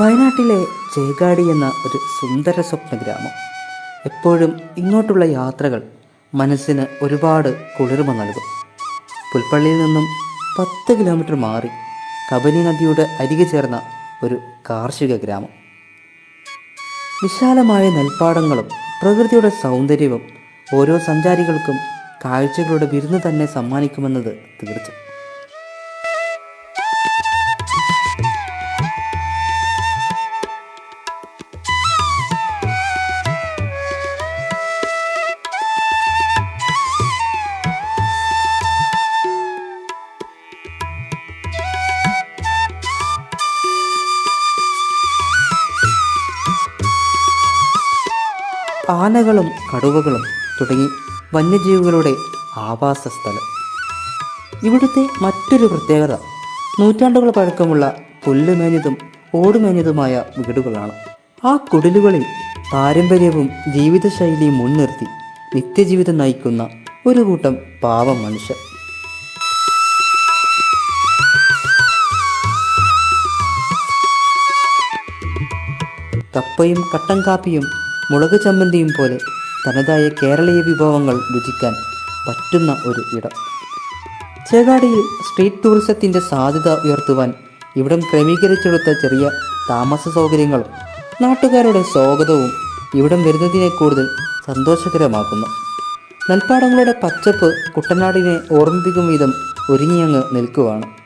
വയനാട്ടിലെ ചേകാടി എന്ന ഒരു സുന്ദര സ്വപ്ന ഗ്രാമം എപ്പോഴും ഇങ്ങോട്ടുള്ള യാത്രകൾ മനസ്സിന് ഒരുപാട് കുളിർമ നൽകും. പുൽപ്പള്ളിയിൽ നിന്നും പത്ത് കിലോമീറ്റർ മാറി കബനി നദിയുടെ അരികെ ചേർന്ന ഒരു കാർഷിക ഗ്രാമം. വിശാലമായ നെൽപ്പാടങ്ങളും പ്രകൃതിയുടെ സൗന്ദര്യവും ഓരോ സഞ്ചാരികൾക്കും കാഴ്ചകളുടെ വിരുന്ന് തന്നെ സമ്മാനിക്കുമെന്നത് തീർച്ച ആനകളും കടുവകളും തുടങ്ങി വന്യജീവികളുടെ ആവാസ സ്ഥലം ഇവിടുത്തെ മറ്റൊരു പ്രത്യേകത നൂറ്റാണ്ടുകൾ പഴക്കമുള്ള പുല്ലുമേഞ്ഞതും ഓടുമേഞ്ഞതുമായ വീടുകളാണ്. ആ കുടിലുകളിൽ പാരമ്പര്യവും ജീവിതശൈലിയും മുൻനിർത്തി നിത്യജീവിതം നയിക്കുന്ന ഒരു കൂട്ടം പാവം മനുഷ്യർ. കപ്പയും കട്ടൻ കാപ്പിയും മുളക് ചമ്മന്തിയും പോലെ തനതായ കേരളീയ വിഭവങ്ങൾ രുചിക്കാൻ പറ്റുന്ന ഒരു ഇടം. ചേകാടിയിൽ സ്ട്രീറ്റ് ടൂറിസത്തിന്റെ സാധ്യത ഉയർത്തുവാൻ ഇവിടം ക്രമീകരിച്ചെടുത്ത ചെറിയ താമസ സൗകര്യങ്ങളും നാട്ടുകാരുടെ സ്വാഗതവും ഇവിടം വരുന്നതിനെ കൂടുതൽ സന്തോഷകരമാക്കുന്നു. നെൽപ്പാടങ്ങളുടെ പച്ചപ്പ് കുട്ടനാടിനെ ഓർമ്മിപ്പിക്കും വിധം ഒരുങ്ങിയങ്ങ് നിൽക്കുവാണ്.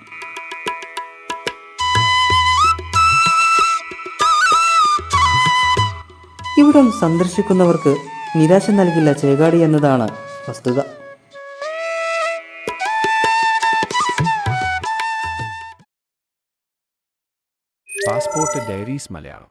ഇവിടം സന്ദർശിക്കുന്നവർക്ക് നിരാശ നൽകില്ല ചേകാടി എന്നതാണ് വസ്തുത. Passport diaries Malayalam.